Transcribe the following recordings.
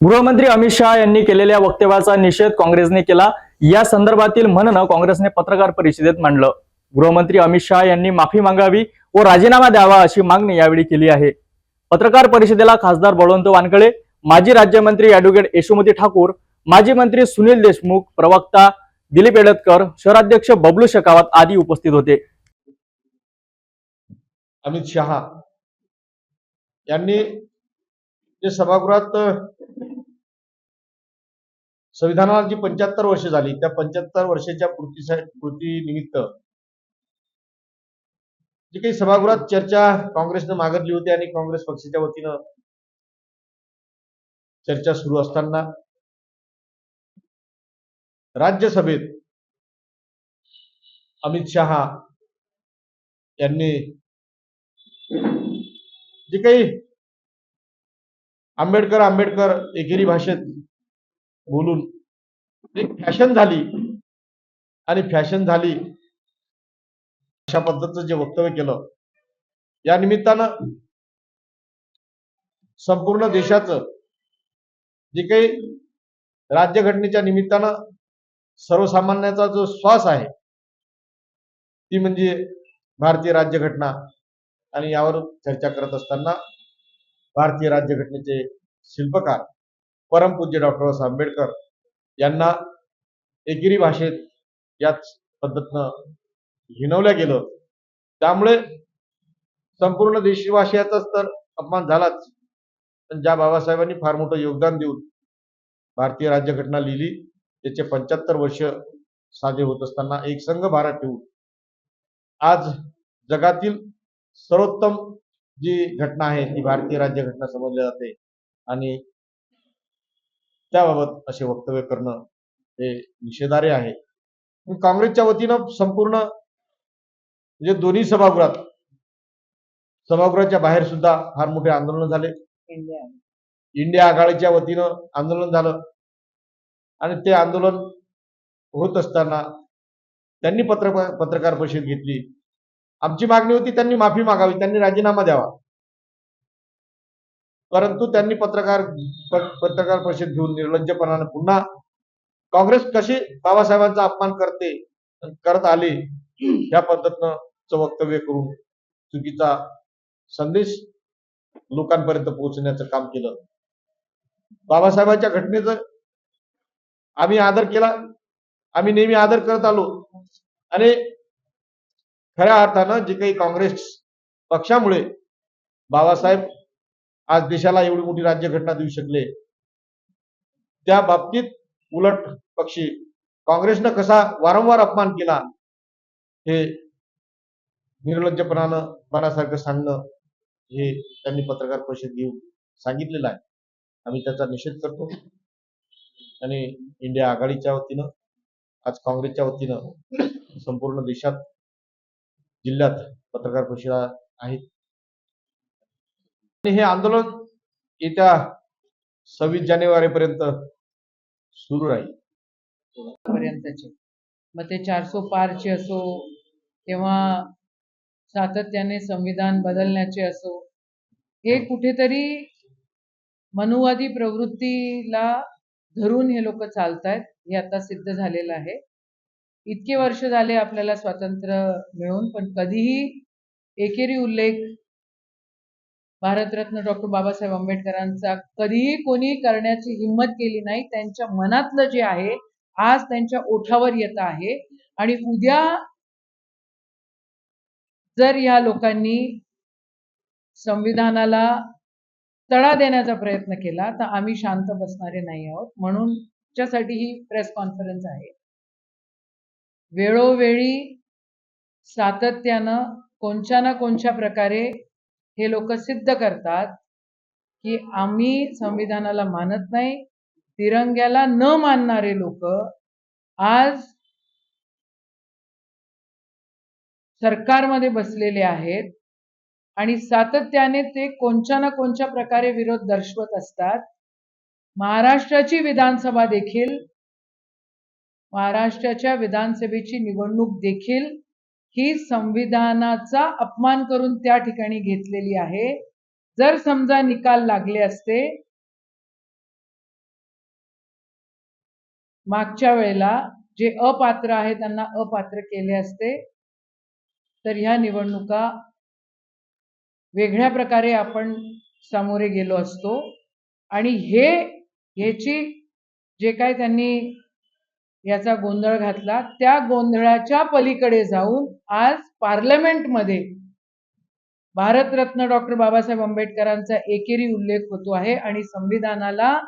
गृहमंत्री अमित शहा यांनी केलेल्या वक्तव्याचा निषेध काँग्रेसने केला. या संदर्भातील म्हणणं काँग्रेसने पत्रकार परिषदेत मांडलं. गृहमंत्री अमित शहा यांनी माफी मागावी व राजीनामा द्यावा अशी मागणी यावेळी केली आहे. पत्रकार परिषदेला खासदार बळवंत वानकडे माजी राज्यमंत्री अॅडव्होकेट यशोमती ठाकूर माजी मंत्री सुनील देशमुख प्रवक्ता दिलीप एडतकर शहराध्यक्ष बबलू शेकावत आदी उपस्थित होते. अमित शहा यांनी जे सभागृहात संविधानाला जी पंच्याहत्तर वर्ष झाली त्या पंच्याहत्तर वर्षाच्या पूर्तीसा निमित्त जी काही सभागृहात चर्चा काँग्रेसनं मागितली होती आणि काँग्रेस पक्षाच्या वतीनं चर्चा सुरू असताना राज्यसभेत अमित शहा यांनी जे काही आंबेडकर आंबेडकर एकेरी भाषेत बोलून. एक फॅशन झाली आणि फॅशन झाली अशा पद्धतीचं जे वक्तव्य केलं या निमित्तानं संपूर्ण देशाचं जे काही राज्यघटनेच्या निमित्तानं सर्वसामान्याचा जो श्वास आहे ती म्हणजे भारतीय राज्यघटना. आणि यावर चर्चा करत असताना भारतीय राज्यघटनेचे शिल्पकार परमपूज्य डॉक्टर बाबासाहेब आंबेडकर यांना एकेरी भाषेत याच पद्धतीनं हिनवल्या गेलं. त्यामुळे संपूर्ण देशवासियाचाच तर अपमान झालाच. पण ज्या बाबासाहेबांनी फार मोठं योगदान देऊन भारतीय राज्यघटना लिहिली त्याचे पंच्याहत्तर वर्ष साधे होत असताना एक संघ भारत ठेवून आज जगातील सर्वोत्तम जी घटना आहे ती भारतीय राज्यघटना समजली जाते. आणि त्याबाबत असे वक्तव्य करणं हे निषेधार्ह आहे. काँग्रेसच्या वतीनं संपूर्ण म्हणजे दोन्ही सभागृहात सभागृहाच्या बाहेर सुद्धा फार मोठे आंदोलन झाले. इंडिया. आघाडीच्या वतीनं आंदोलन झालं. आणि ते आंदोलन होत असताना त्यांनी पत्रकार पत्रकार परिषद घेतली. आमची मागणी होती त्यांनी माफी मागावी त्यांनी राजीनामा द्यावा. परंतु त्यांनी पत्रकार पत्रकार परिषद घेऊन निर्लज्जपणाने पुन्हा काँग्रेस कशी बाबासाहेबांचा अपमान करते करत आले या पद्धतीनं च वक्तव्य करून चुकीचा संदेश लोकांपर्यंत पोहोचण्याचं काम केलं. बाबासाहेबांच्या घटनेचं आम्ही आदर केला. आम्ही नेहमी आदर करत आलो. आणि खऱ्या अर्थानं जे काही काँग्रेस पक्षामुळे बाबासाहेब आज देशाला एवढी मोठी राज्यघटना देऊ शकले. त्या बाबतीत उलट पक्षी काँग्रेसनं कसा वारंवार अपमान केला हे निर्लज्जपणानं मनासारखं सांगणं हे त्यांनी पत्रकार परिषद घेऊन सांगितलेलं आहे. आम्ही त्याचा निषेध करतो. आणि इंडिया आघाडीच्या वतीनं आज काँग्रेसच्या वतीनं संपूर्ण देशात जिल्ह्यात पत्रकार परिषदा आहेत. आणि हे आंदोलन येत्या सव्वीस जानेवारीपर्यंत सुरू राहील. पर्यंतचे. मग ते चारशे पारचे असो किंवा सातत्याने संविधान बदलण्याचे असो हे कुठेतरी मनुवादी प्रवृत्तीला धरून हे लोक चालतायत हे आता सिद्ध झालेलं आहे. इतके वर्ष झाले आपल्याला स्वातंत्र्य मिळून पण कधीही एकेरी उल्लेख भारतरत्न डॉक्टर बाबासाहेब आंबेडकरांचा कधीही कोणी करण्याची हिंमत केली नाही. त्यांच्या मनातलं जे आहे आज त्यांच्या ओठावर येत आहे. आणि उद्या जर या लोकांनी संविधानाला तडा देण्याचा प्रयत्न केला तर आम्ही शांत बसणारे नाही आहोत. म्हणून त्यासाठी ही प्रेस कॉन्फरन्स आहे. वेळोवेळी सातत्यानं कोणत्या ना कोणत्या प्रकारे हे लोक सिद्ध करतात की आम्ही संविधानाला मानत नाही तिरंग्याला न मानणारे लोक आज सरकारमध्ये बसलेले आहेत आणि सातत्याने ते कोणत्या ना कोणत्या प्रकारे विरोध दर्शवत असतात. महाराष्ट्राची विधानसभा देखील महाराष्ट्राच्या विधानसभेची निवडणूक देखील ही संविधानाचा अपमान करून त्या ठिकाणी घेतलेली आहे. जर समजा निकाल लागले असते मागच्या वेळेला जे अपात्र आहे त्यांना अपात्र केले असते तर ह्या निवडणुका वेगळ्या प्रकारे आपण सामोरे गेलो असतो. आणि हे ह्याची जे काय त्यांनी याचा गोंधळ घातला. त्या गोंधळाच्या पलीकडे जाऊन आज पार्लमेंटमध्ये भारतरत्न डॉक्टर बाबासाहेब आंबेडकरांचा एकेरी उल्लेख होतो आहे आणि संविधानाला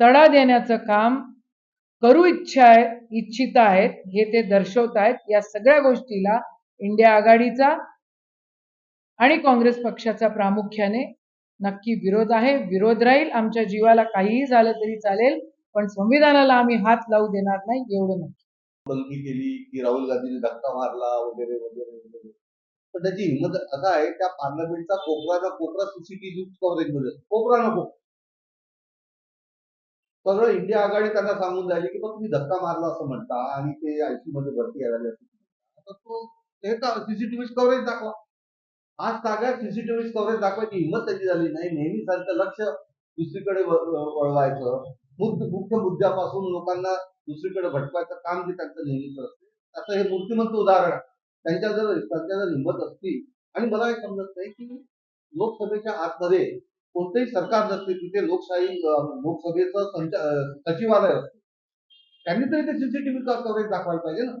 तडा देण्याचं काम करू इच्छा आहे इच्छित आहेत हे ते दर्शवत आहेत. या सगळ्या गोष्टीला इंडिया आघाडीचा आणि काँग्रेस पक्षाचा प्रामुख्याने नक्की विरोध आहे. विरोध राहील. आमच्या जीवाला काहीही झालं तरी चालेल. पण संविधानाला आम्ही हात लावू देणार नाही एवढं नक्की बलगी केली की राहुल गांधीने धक्का मारला वगैरे वगैरे वगैरे. पण त्याची हिंमत असा आहे त्या पार्लमेंटचा कोपराचा कोपरा सीसीटीव्ही कव्हरेजमध्ये. कोपरा नको. सगळं इंडिया आघाडी त्यांना सांगून राहिली की तुम्ही धक्का मारला असं म्हणता आणि ते आयसी मध्ये भरती आली असं म्हणता. आता तो हे का सीसीटीव्ही कव्हरेज दाखवा. आज ताग्यात सीसीटीव्ही कव्हरेज दाखवायची हिंमत त्याची झाली नाही. नेहमी सारखं लक्ष दुसरीकडे वळवायचं. मुख्य मुख्य मुद्द्यापासून लोकांना दुसरीकडे भटकायचं काम जे त्यांचं नेहमीच असते असं हे मूर्तिमंत उदाहरण त्यांच्या जर त्यांच्या जर हिंमत असती आणि मला हे समजत नाही की लोकसभेच्या आतमध्ये कोणतेही सरकार नसते तिथे लोकशाही लोकसभेचं सचिवालय असते. त्यांनी तरी ते सीसीटीव्ही कव्हरेज दाखवायला पाहिजे ना.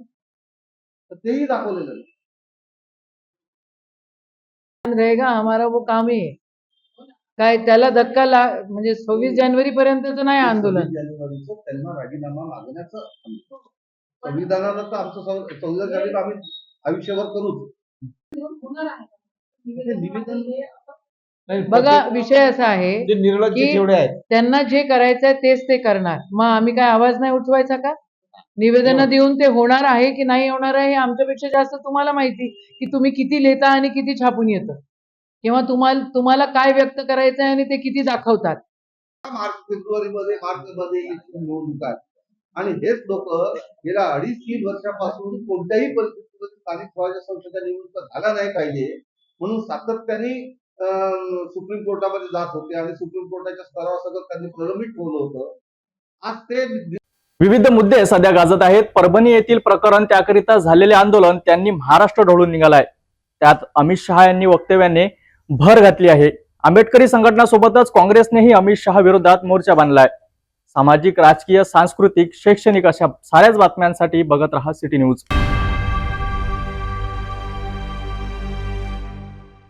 तर तेही दाखवलेलं नाही. रहेगा हमारा वो काम ही है। काय त्याला धक्का ला म्हणजे सव्वीस जानेवारी पर्यंतच नाही आंदोलन. सव्वीस जानेवारीचं त्यांना राजीनामा मागण्याचं संविधानानं तर आमचं सं- सव्वीस जानेवारी आम्ही आयुष्यभर निवेदन बघा विषय असा आहे की- त्यांना जे करायचंय तेच ते करणार. मग आम्ही काय आवाज नाही उठवायचा का? निवेदन हो. देऊन ते होणार आहे की नाही होणार आहे हे आमच्यापेक्षा जास्त तुम्हाला माहिती की तुम्ही किती लिहिता आणि किती छापून येतं. किंवा तुम्हाला तुम्हाला काय व्यक्त करायचं आहे आणि ते किती दाखवतात? मार्च फेब्रुवारी मध्ये मार्च मध्ये निवडणूक आहे आणि हेच लोक गेल्या अडीच तीन वर्षापासून कोणत्याही परिस्थितीमध्ये स्थानिक स्वराज्य संस्थेच्या निवडणुका झाल्या नाही पाहिजे म्हणून सातत्याने सुप्रीम कोर्टामध्ये जात होते आणि सुप्रीम कोर्टाच्या स्तरावर सगळं त्यांनी प्रलंबित ठेवलं होतं. आज ते विविध मुद्दे सध्या गाजत आहेत. परभणी येथील प्रकरण त्याकरिता झालेले आंदोलन त्यांनी महाराष्ट्र ढवळून निघालाय. त्यात अमित शहा यांनी वक्तव्याने भर घातली आहे. आंबेडकरी संघटनासोबतच काँग्रेसनेही अमित शहा विरोधात मोर्चा बांधलाय. सामाजिक राजकीय सांस्कृतिक शैक्षणिक अशा साऱ्याच बातम्यांसाठी बघत रहा सिटी न्यूज.